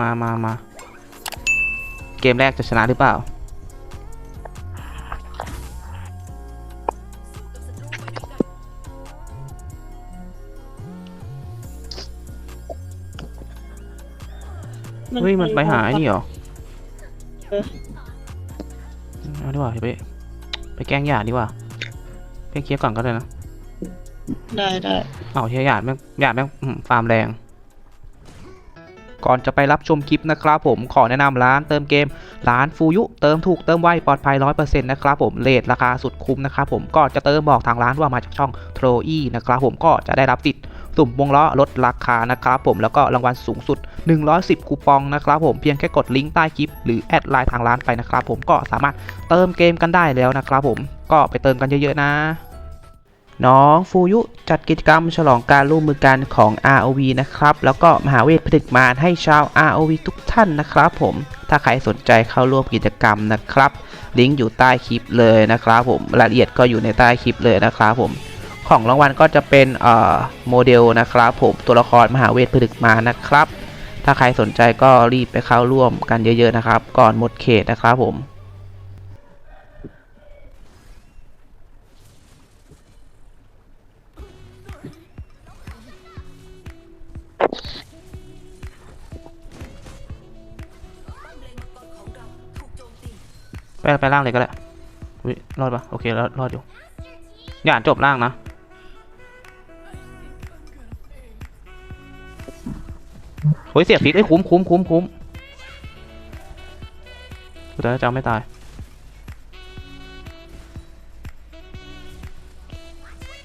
มามามาเกมแรกจะชนะหรือเปล่า เฮ้ย มันไปหาไอ้นี่เหรอเออเอาดีกว่าอย่าไป ไปแกล้งหยาดดีกว่าเพ่งเคลียร์ก่อนก็ได้นะ ได้ได้เอาเฮียหยาดแม่งหยาดแม่งอื้อหือฟาร์มแรง ก่อนจะไปรับชมคลิปนะครับผมขอแนะนำร้านเติมเกม ร้านฟูยุ เติมถูกเติมไวปลอดภัย100%นะครับผมเลทราคาสุดคุ้มนะครับผมก็จะเติมบอกทางร้านว่ามาจากช่องโทรอีนะครับผมก็จะได้รับสิทธิ์สุ่มวงล้อลดราคานะครับผมแล้วก็รางวัลสูงสุด 110 คูปองนะครับผมเพียงแค่กดลิงก์ใต้คลิป หรือแอดไลน์ทางร้านไปนะครับผมก็สามารถเติมเกมกันได้แล้วนะครับผมก็ไปเติมกันเยอะๆนะ น้องฟูยุจัดกิจกรรมฉลองการร่วมมือกันของ ROV นะครับ แล้วก็มหาเวทผลิตมารให้ชาว ROV ทุกท่านนะครับผม ถ้าใครสนใจเข้าร่วมกิจกรรมนะครับ ลิงก์อยู่ใต้คลิปเลยนะครับผม รายละเอียดก็อยู่ในใต้คลิปเลยนะครับผม ของรางวัลก็จะเป็นโมเดลนะครับผม ตัวละครมหาเวทผลึกมารนะครับ ถ้าใครสนใจก็รีบไปเข้าร่วมกันเยอะๆนะครับ ก่อนหมดเขตนะครับผม ไปไปล่างเลยก็ได้อุ๊ยรอดปะโอเครอดรอดอยู่อย่าจบล่างนะโอ้ยเสียบฟิกไอ้ยคุ้มคุ้มคุ้มคุ้มกูจะจะไม่ตาย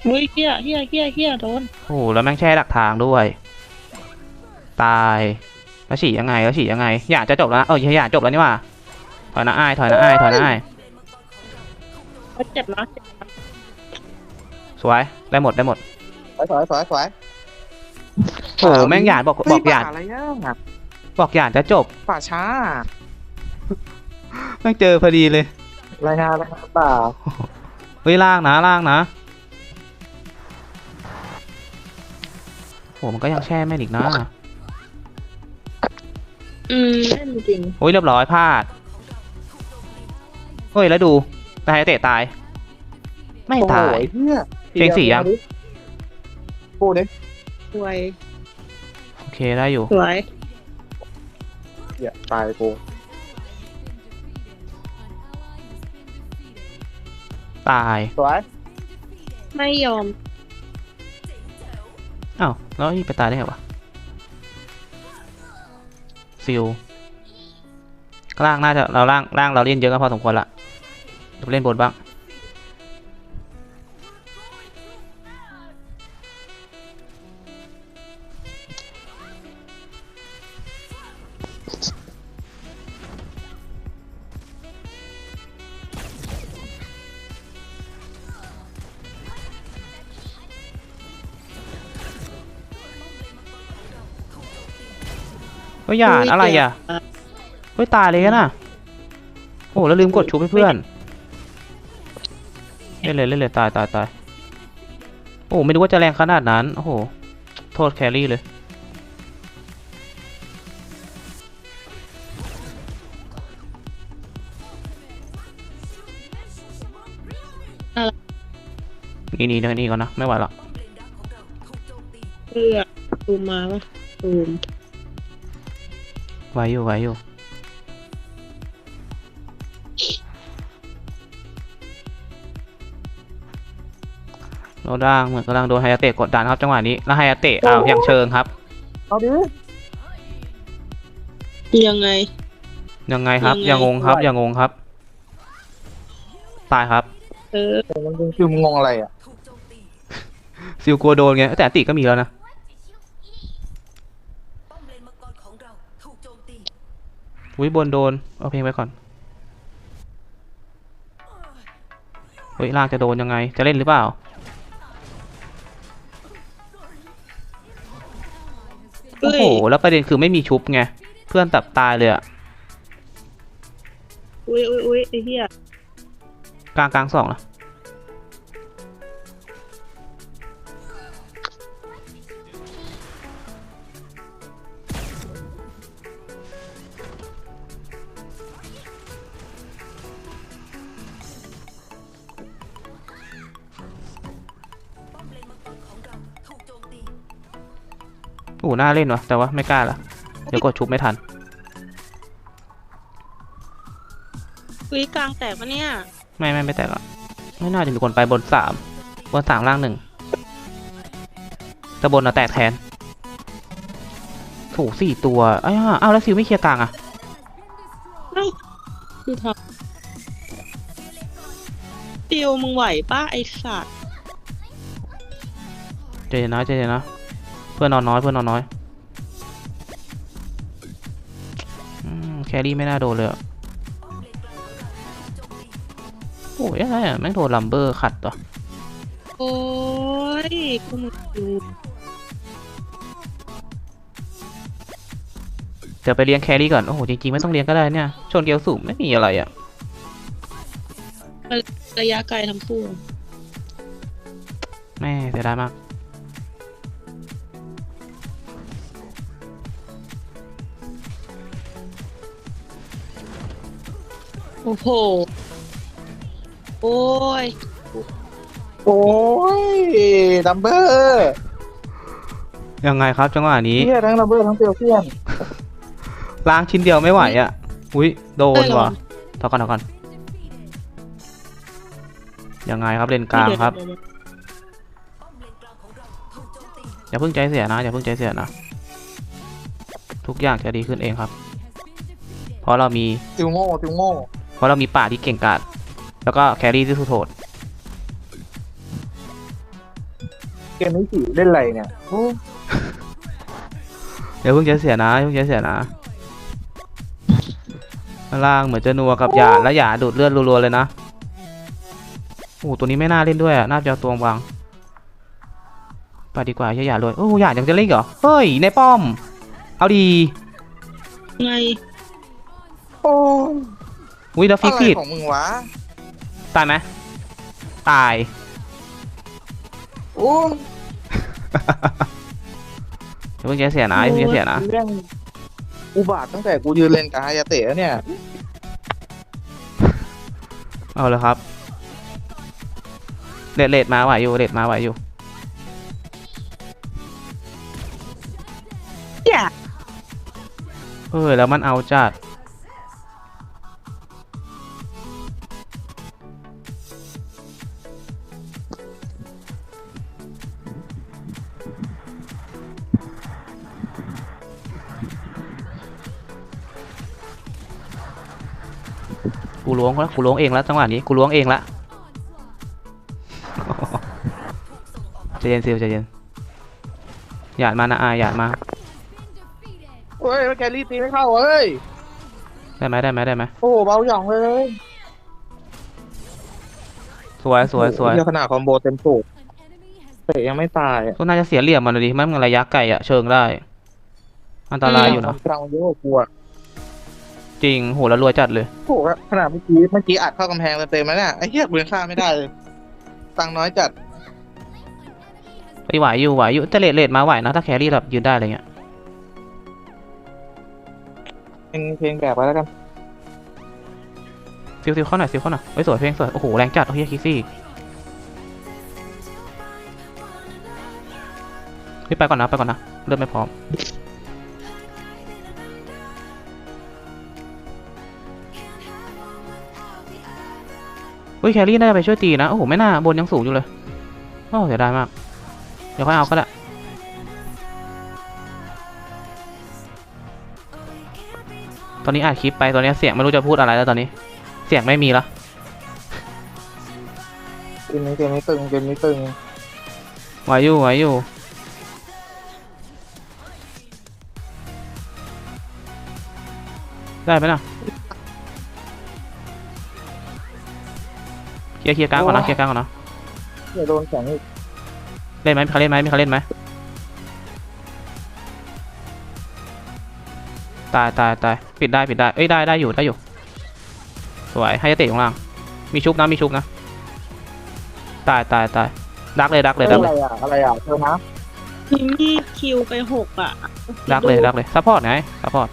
อุ้ยเฮียเฮียเฮียเฮียโดนโอ้โหแล้วแม่งแช่ดักทางด้วย ตายแล้วฉี่ยังไงแล้วฉี่ยังไง อยากจะจบแล้วนะเอออยากจบแล้วนี่หว่า ถอยนะอ้ายถอยนะอ้ายถอยนะอ้ายเขาเจ็บนะเจ็บนะสวยได้หมดได้หมดสวยสวยสวยสวยโอ้โหแม่งหยาดบอกบอกหยาดเฮ้ป่อะไรอะบอกหยาดจะจบป่าช้าแม่งเจอพอดีเลยรายงานรายงานเปล่าเฮ้ยล่างนะล่างนะโหมันก็ยังแช่แม่นอีกนะอืมเล่นจริงโอ้ยเรียบร้อยพลาด เฮ้ยแล้วดูตายเตะตาย ไม่ตาย โอ้โหเฮียเพลงสี่ยัง พูดดิสวย โอเคได้อยู่ สวยเฮียตายกูตายสวยไม่ยอม อ้าวแล้วนี่ไปตายได้ไงวะซิลล่างน่าจะเราล่างล่างเราเล่นเยอะก็พอสมควรละ เดี๋ยวไปเล่นบนบ้างเฮ้ยหยาดอะไรอะเฮ้ยตายเลยกันน่ะโอ้แล้วลืมกดชูให้เพื่อนเล่ นเลยเล่นเลยตายตายตายโอ้ไม่รู้ว่าจะแรงขนาดนั้น โอ้โห โทษแครี่เลย นี่นี่นี่ก่อนนะ ไม่ไหวละเพื่อตูมมาปะตูมไหวอยู่ไหวอยู่ โรด้างเหมือนกำลังโดนไฮยาเตะกดดันครับจังหวะนี้แล้วไฮยาเตะอ้าวอย่างเชิงครับเอาดิยังไง ยังไงครับ ยังไงอย่างงงครับอย่างงงครับ ตายครับ เออแต่มันเป็นคือมึงงงอะไรอะซิลกลัวโดนไงแต่อันติก็มีแล้วนะป้อมเลนมังกรของเราถูกโจมตีอุ้ยบนโดน เอาเพลงไปก่อนเฮ้ยล่างจะโดนยังไง จะเล่นหรือเปล่า โอ้เฮ้ยโห แล้วประเด็นคือไม่มีชุบไง เพื่อนตับตายเลยอะอุ้ยอุ้ยอุ้ยไอ้เหี้ยกลางกลางสองนะ โอ้น่าเล่นวะแต่ว่าไม่กล้าละเดี๋ยวกดชุบไม่ทันคุยกลางแตกปะเนี่ย ไม่ไม่ไม่แตกอะไม่น่าจะมีคนไปบนสามบนสามล่างหนึ่งแต่บนน่ะแตกแทนถูกสี่ตัวอ้าวอ้าวแล้วซิวไม่เคลียร์กลางอะคือทำติวมึงไหวป้าไอสัตว์ใจเย็นนะใจเย็นนะเพื่อนนอนน้อยเพื่อนนอนน้อยอืมแครี่ไม่น่าโดนเลยอะโอ้ยอะไรอะแม่งโดนลัมเบอร์ขัดตัวโอ้ยกูมึงดูเดี๋ยวไปเลี้ยงแครี่ก่อน โอ้โห จริง ๆ ไม่ต้องเลี้ยงก็ได้เนี่ย ชนเกียวสูงไม่มีอะไรอะ ระยะไกลทั้งคู่ แม่เสียดายมาก โอ้โห โอ้ย โอ้ยดัมเบอร์ยังไงครับจังหวะนี้เฮียทั้งดัมเบอร์ทั้งเตียวเซียนล้างชิ้นเดียวไม่ไหวอะ อุ้ยโดนได้เหรอว่ะถอก่อนถอก่อนยังไงครับเลนกลางครับป้อมเลนกลางของเราถูกโจมตีอย่าเพิ่งใจเสียนะ อย่าเพิ่งใจเสียนะ ทุกอย่างจะดีขึ้นเองครับ เพราะเรามีติวโง่ติวโง่ เพราะเรามีป่าที่เก่งกาจแล้วก็แครี่ที่สุดโหดเกมนี้สีเล่นอะไรเนี่ยโอ้อย่าเพิ่งใจเสียนะอย่าเพิ่งใจเสียนะข้างล่างเหมือนจะนัวกับหยาดและหยาดดูดเลือดรัวๆเลยนะโอ้โหตัวนี้ไม่น่าเล่นด้วยอะน่าจะเอาตัววางไปดีกว่าใช่หยาดเลยโอ้หยาดยังจะเล่นอีกเหรอเฮ้ยในป้อม เอาดีไงโอ้ อุ้ยแล้วฟิอะกไรผิดของมึงวะตายไหมตาย โอ้อย่าเพิ่งใจเสียนะอย่าเพิ่งใจเสียนะ เรื่องอุบาทตั้งแต่กูยืนเลนกับฮายาเตะแล้วเนี่ย เอาเลยครับเลดเลดมาไหวอยู่เลดมาไหวอยู่อย่าเออแล้วมันเอาจัด กูล้วงแล้วกูล้วงเองแล้วจังหวะนี้กูล้วงเองละใจเย็นซิลใจเย็นหยาดมานะอายหยาดมาเฮ้ยแกรี่ตีไม่เข้าเฮ้ยได้ไหมได้ไหมได้ไหมโอ้โหเบาหย่องเลยสวยสวยสวยเหี้ขนาดคอมโบเต็มสูบเตะยังไม่ตายอะก็น่าจะเสียเหลี่ยมมันเลยดิมันมันระยะไกลอะเชิงได้ อันตรายอยู่นะกลางเยอะกว่ากลัว จริงโหแล้วรวยจัดเลย โอ้โหขนาดเมื่อกี้เมื่อกี้อัดเข้ากำแพงเต็มๆแล้วเนี่ยไอ้เหี้ยกูยังฆ่าไม่ได้เลยตังค์น้อยจัดไปไหวอยู่ไหวอยู่แต่เลดเลดมาไหวนะถ้าแครี่แบบยืนได้อะไรเงี้ยเพลงเพลงแบบไปแล้วกันซิลซิลเข้าหน่อยซิลเข้าหน่อยเฮ้ยสวยเพลงสวยโอ้โหแรงจัดโอ้ยคิกซี่เฮ้ยไปก่อนนะไปก่อนนะเริ่มไม่พร้อม เฮ้ยแครี่น่าจะไปช่วยตีนะ โอ้โห ไม่น่า บนยังสูงอยู่เลย โอ้เสียดายมาก เดี๋ยวค่อยเอาก็ได้ตอนนี้อัดคลิปไป ตอนนี้เสียงไม่รู้จะพูดอะไรแล้วตอนนี้ เสียงไม่มีแล้วเกมนี้เกมนี้ตึงเกมนี้ตึงไหวอยู่ไหวอยู่ได้ไหมนะ เคลียร์เคลียร์กลางก่อนนะเคลียร์กลางก่อนนะเดี๋ยวโดนแข็งอีกเล่นไหมมีใครเล่นไหมมีใครเล่นไหมตายตายตายปิดได้ปิดได้เอ้ยได้ได้อยู่ได้อยู่สวยให้จะเตะข้างล่างมีชุบนะมีชุบนะตายตายตายดักเลยดักเลยดักอะเลไรยอะอะไรอะเธอนะพิมมี่คิวไปหกอะดักเลยดักเลยซัพพอร์ตไงซัพพอร์ต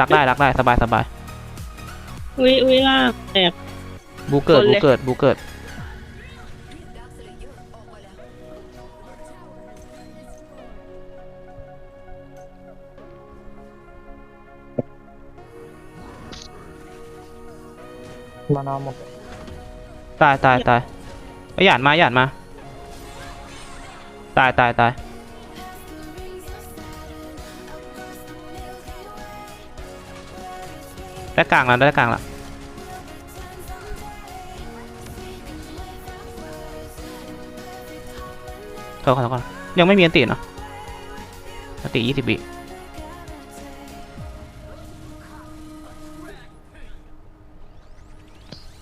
ดักได้ดักได้สบายสบายอุ้ยอุ้ยล่างแตก บูเกิดบูเกิดบูเกิดมานอนหมดตายตายตายไอหยาดมาหยาดมา ตายตายตายได้กลางแล้วได้กลางแล้ว เท่ากันเท่ากันยังไม่มีอันติเนาะอันติยี่สิบวิ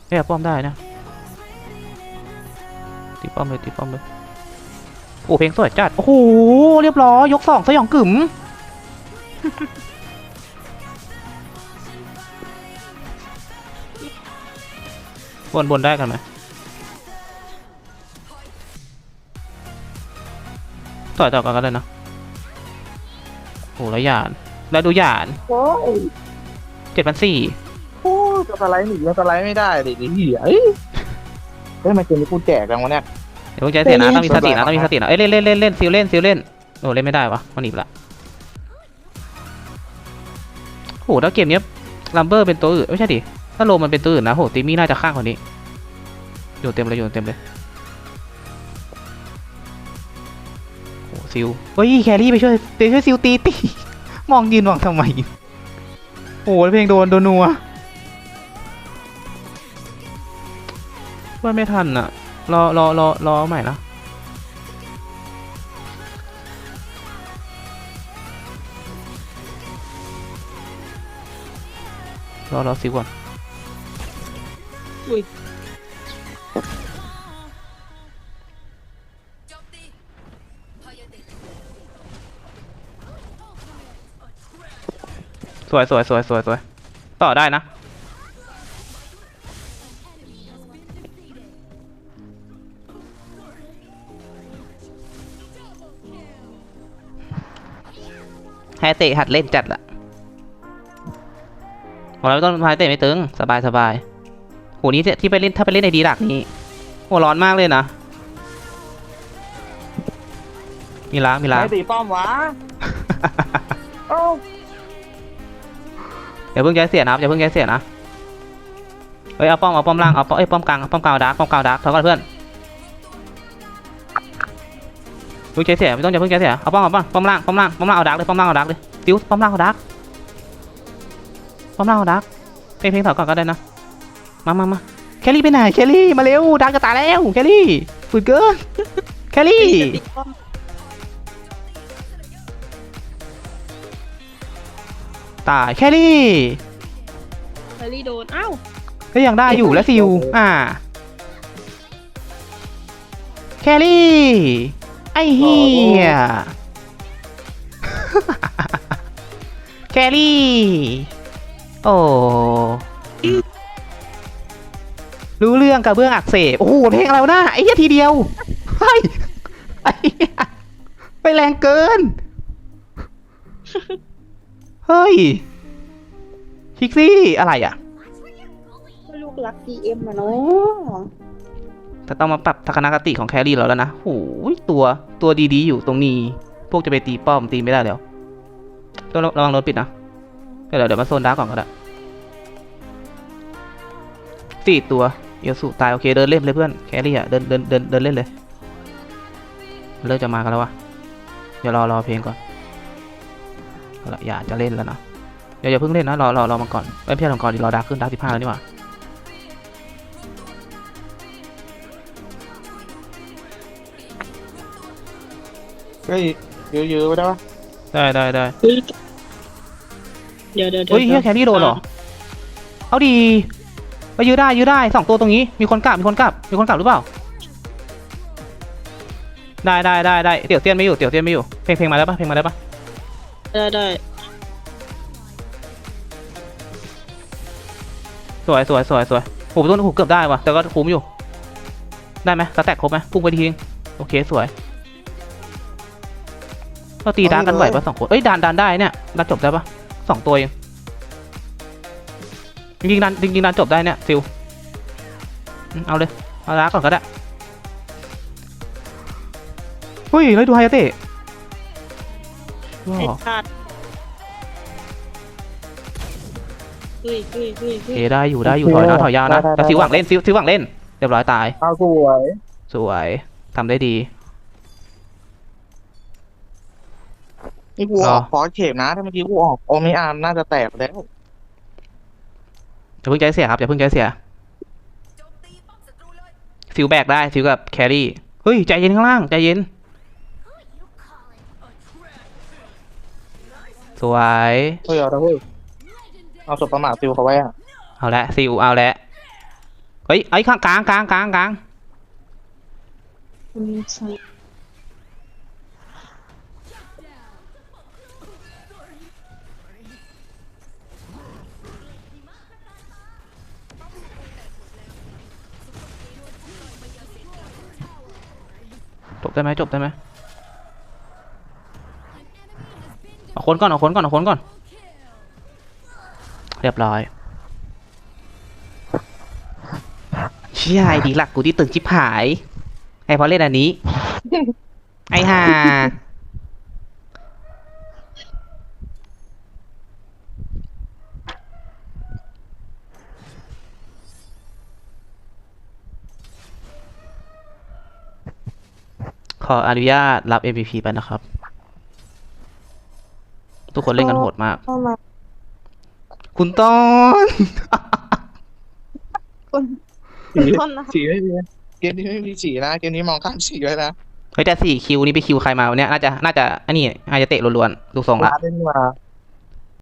เฮ้ยป้อมได้นะตีป้อมเลยตีป้อมเลยโอ้เพลงสวยจัด โอ้โห เรียบร้อย ยกสองสยองกึ๋มบนบนได้กันไหม ต่อยต่อกันก็ได้นะโอ้แล้วหยานแล้วดูหยานโอ้ยเจ็ดพันสี่โอ้ยจะสไลด์หนีจะสไลด์ไม่ได้ดิดิเหี้ยเอ้ยเฮ้ยมาเกมนี้กูแจกกันวะเนี่ยเดี๋ยวเพิ่งใจเสียนะต้องมีสตินะต้องมีสตินะเอ้ยเล่นเล่นเล่นเล่นซิลเล่นซิลเล่นโอ้เล่นไม่ได้วะมันหนีบละโหแล้วเกมเนี้ยลัมเบอร์เป็นตัวอื่นไม่ใช่ดิถ้าโลมันเป็นตัวอื่นนะโหตีมี่น่าจะข้างกว่านี้อยู่เต็มเลยอยู่เต็มเลย ซิลเฮ้ยแครี่ไปช่วยไปช่วยซิลตีตีมองยืนมองทำไมโอ้โหแล้วเพลงโดนโดนนัวว่าไม่ทันอะรอรอรอรอเอาใหม่นะรอรอซิลก่อนอุ้ย สวยสวยสวยสวยสวยต่อได้นะ ให้เตะหัดเล่นจัดละบอกแล้วต้นพายเตะไม่ตึง สบายสบายโหนี้ที่ไปเล่นถ้าไปเล่นในดีดักนี้โหร้อนมากเลยนะ มีล้างมีล้างไม่ตีป้อมวะ เอ้า อย่าเพิ่งใจเสียนะครับอย่าเพิ่งใจเสียนะเฮ้ยเอาป้อมเอาป้อมล่างเอาป้อมเอ้ยป้อมกลางป้อมกลางดาร์กป้อมกลางดาร์กเท่ากันเพื่อนเพิ่งใจเสียไม่ต้องอย่าเพิ่งใจเสียเอาป้อมเอาป้อมป้อมล่างป้อมล่างป้อมล่างเอาดาร์กเลยป้อมล่างเอาดาร์กเลยติวป้อมล่างเอาดาร์กป้อมล่างเอาดาร์กเพลงเพลงถอยก่อนก็ได้นะมามามาแคลรี่ไปไหนแคลรี่มาเร็วดาร์กจะตายแล้วแคลรี่ฝืดเกินแคลรี่ ติดป้อมตายแคลรี่แฮร์รี่โดนอ้าวก็ยังได้อยู่แล้วซิวอ่า แครี่ ไอ้เฮียแครี่ โอ้รู้เรื่องกับเบื้องอักเสบ โอ้โห เพลงอะไรวะนะไอ้เหี้ยทีเดียว เฮ้ยไอ้เหี้ยไปแรงเกิน เฮ้ยพิกซี่อะไรอะลูกรัก GM อะเนาะแต่ต้องมาปรับทัศนคติของแครี่เราแล้วนะโอ้ยตัวตัวดีๆอยู่ตรงนี้ พวกจะไปตีป้อมตีไม่ได้แล้วต้องระวังรถปิดนะ เดี๋ยวเดี๋ยวมาโซนดาร์กก่อนก็ได้สี่ตัวเอลสูตายโอเคเดินเล่นเลยเพื่อนแครี่อะเดินเดินเดินเดินเล่นเลย เริ่มจะมากันแล้ววะเดี๋ยวรอรอเพลงก่อนเอา ละอย่าจะเล่นแล้วนะเดี๋ยวอย่าเพิ่งเล่นนะรอรอรอมาก่อนไม่ใช่รอก่อนดีรอดาร์กขึ้นดาร์กสิบห้าแล้วนี่หว่าเฮ้ยยื้อๆไว้ได้ปะได้ได้ได้เฮ้ยเดี๋ยวเดี๋ยวเดี๋ยวเฮ้ยเฮียแครี่โดนเหรอเอาดีไปยื้อได้ยื้อได้สองตัวตรงนี้มีคนกลับมีคนกลับมีคนกลับหรือเปล่าได้ได้ได้ได้เตี๋ยวเตี้ยนไม่อยู่เตี๋ยวเตี้ยนไม่อยู่เพลงเพลงมาแล้วปะเพลงมาแล้วปะ ได้ได้สวยสวยสวยสวยโหต้นหูเกือบได้ว่ะ แต่ก็คุ้มอยู่ ได้ไหมสแต็กครบไหมพุ่งไปทีนึงโอเคสวยเราตีดานกันไหวปะสองคนเอ้ยดานดานได้เนี่ยดานจบได้ปะสองตัวเองจริงๆดานจริงๆดานจบได้เนี่ยซิลอืมเอาเลยเอาล้าก่อนก็ได้เฮ้ยแล้วดูไฮยาเตะ ว้าไอ้วชาติเฮ้ยเฮ้ยเฮ้ยโอเฮ้เคยได้อยู่ได้อยู่ถอยนะถอยยาวนะแต่ซิวหวังเล่นซิวซิวหวังเล่นเรียบร้อยตาย เอาสวย สวยทำได้ดี นี่กูรอออกฟอสเข็มนะ ถ้าเมื่อกี้กูออกโอมิอาร์มน่าจะแตกแล้ว อย่าเพิ่งใจเสียครับอย่าเพิ่งใจเสียโจมตีป้อมศัตรูเลยซิวแบกได้ซิวกับแครี่เฮ้ยใจเย็นข้างล่างใจเย็น สวย เฮ้ยเอาเถอะเฮ้ยเอาศพประมาทฟิวเขาไว้อะเอาละซิวเอาละเฮ้ยไอ้ยข้างกลางกลางกลางกลางคุณใส่จบได้ไหมจบได้ไหม คนก่อนเอาคนก่อนเอาคนก่อน เรียบร้อยเชี่ยไอดีหลักกูที่ตึงชิบหาย ไอพอเล่นอันนี้ ไอห่าขออนุญาตรับ MVP ไปนะครับ กคนเล่นกันโหดมาก เข้ามาคุณต้นคุณต้นนะคะฉี่ไม่มีเกมนี้ไม่มีฉี่นะ เกมนี้มองข้ามฉี่ไว้นะเฮ้ยแต่สี่คิวนี่ไปคิวใครมาวะเนี่ยน่าจะน่าจะอันนี้อาจจะเตะล้วนๆดูทรงละ ลาดเล่นมา